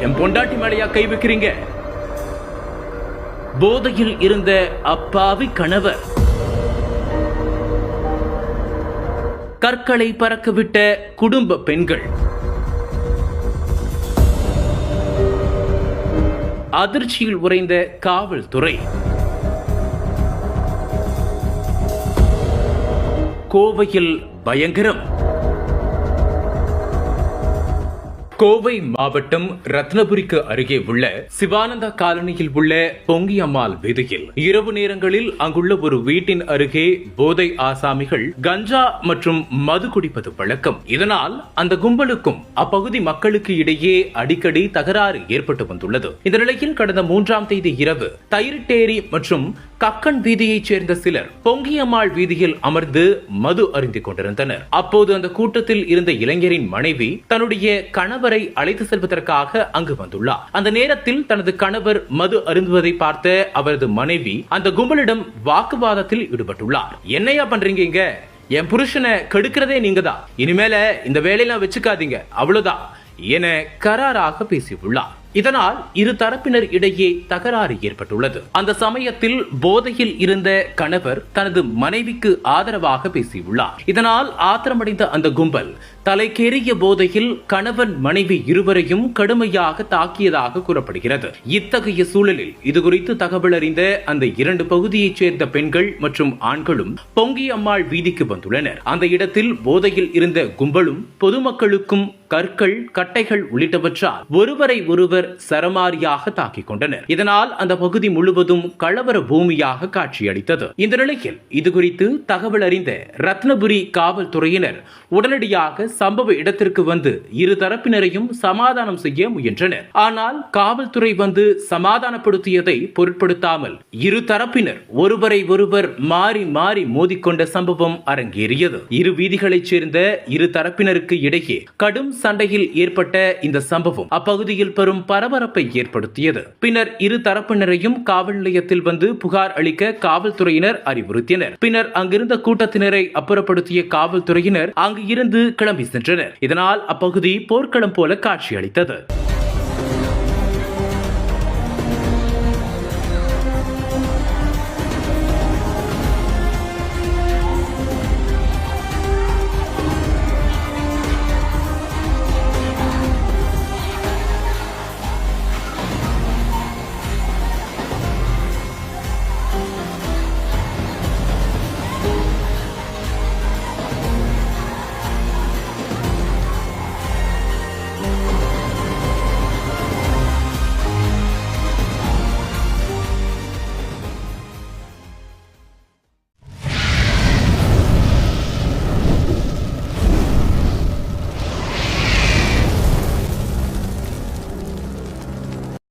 என் பொண்டாட்டி மேலையா கை வைக்கிறீங்க? போதையில் இருந்த அப்பாவி கணவர். கற்களை பறக்கவிட்ட குடும்ப பெண்கள். அதிர்ச்சியில் உறைந்த காவல்துறை. கோவையில் பயங்கரம். கோவை மாவட்டம் ரத்னபுரிக்கு அருகே உள்ள சிவானந்தா காலனியில் உள்ள பொங்கியம்மாள் வீதியில் இரவு நேரங்களில் அங்குள்ள ஒரு வீட்டின் அருகே போதை ஆசாமிகள் கஞ்சா மற்றும் மது குடிப்பது வழக்கம். இதனால் அந்த கும்பலுக்கும் அப்பகுதி மக்களுக்கு இடையே அடிக்கடி தகராறு ஏற்பட்டு வந்துள்ளது. இந்த நிலையில் கடந்த மூன்றாம் தேதி இரவு தயிரிட்டேரி மற்றும் கக்கன் வீதியைச் சேர்ந்த சிலர் பொங்கியம்மாள் வீதியில் அமர்ந்து மது அருந்திக் கொண்டிருந்தனர். அப்போது அந்த கூட்டத்தில் இருந்த இளைஞரின் மனைவி தன்னுடைய கணவரை அழைத்து செல்வதற்காக அங்கு வந்துள்ளார். அந்த நேரத்தில் தனது கணவர் மது அருந்துவதை பார்த்த அவரது மனைவி அந்த கும்பலிடம் வாக்குவாதத்தில் ஈடுபட்டுள்ளார். என்னையா பண்றீங்க இங்க? என் புருஷனை கெடுக்கிறதே நீங்க தான் இனிமேல இந்த வேலையெல்லாம் வச்சுக்காதீங்க. அவ்வளவுதான். என கராராக பேசியுள்ளார். இதனால் இரு தரப்பினர் இடையே தகராறு ஏற்பட்டுள்ளது. அந்த சமயத்தில் போதையில் இருந்த கணவர் தனது மனைவிக்கு ஆதரவாக பேசியுள்ளார். இதனால் ஆத்திரமடைந்த அந்த கும்பல் தலைக்கேறிய போதையில் கணவன் மனைவி இருவரையும் கடுமையாக தாக்கியதாக கூறப்படுகிறது. இத்தகைய சூழலில் இதுகுறித்து தகவல் அறிந்த அந்த இரண்டு பகுதியைச் சேர்ந்த பெண்கள் மற்றும் ஆண்களும் பொங்கி அம்மாள் வீதிக்கு வந்துள்ளனர். அந்த இடத்தில் போதையில் இருந்த கும்பலும் பொதுமக்களுக்கும் கற்கள் கட்டைகள் உள்ளிட்டவற்றால் ஒருவரை ஒருவர் சரமாரியாக தாக்கிக் கொண்டனர். இதனால் அந்த பகுதி முழுவதும் கலவர பூமியாக காட்சியளித்தது. இந்த நிலையில் இதுகுறித்து தகவல் அறிந்த ரத்னபுரி காவல்துறையினர் உடனடியாக சம்பவ இடத்திற்கு வந்து இரு தரப்பினரையும் சமாதானம் செய்ய முயன்றனர். ஆனால் காவல்துறை வந்து சமாதானப்படுத்தியதை பொருட்படுத்தாமல் இரு தரப்பினர் ஒருவரை ஒருவர் மாறி மாறி மோதிக்கொண்ட சம்பவம் அரங்கேறியது. இரு வீதிகளைச் சேர்ந்த இரு தரப்பினருக்கு இடையே கடும் சண்டையில் ஏற்பட்ட இந்த சம்பவம் அப்பகுதியில் பெரும் பரபரப்பை ஏற்படுத்தியது. பின்னர் இரு தரப்பினரையும் காவல் நிலையத்தில் வந்து புகார் அளிக்க காவல்துறையினர் அறிவுறுத்தினர். பின்னர் அங்கிருந்த கூட்டத்தினரை அப்புறப்படுத்திய காவல்துறையினர் அங்கு இருந்து கிளம்பி சென்றனர். இதனால் அப்பகுதி போர்க்களம் போல காட்சியளித்தது.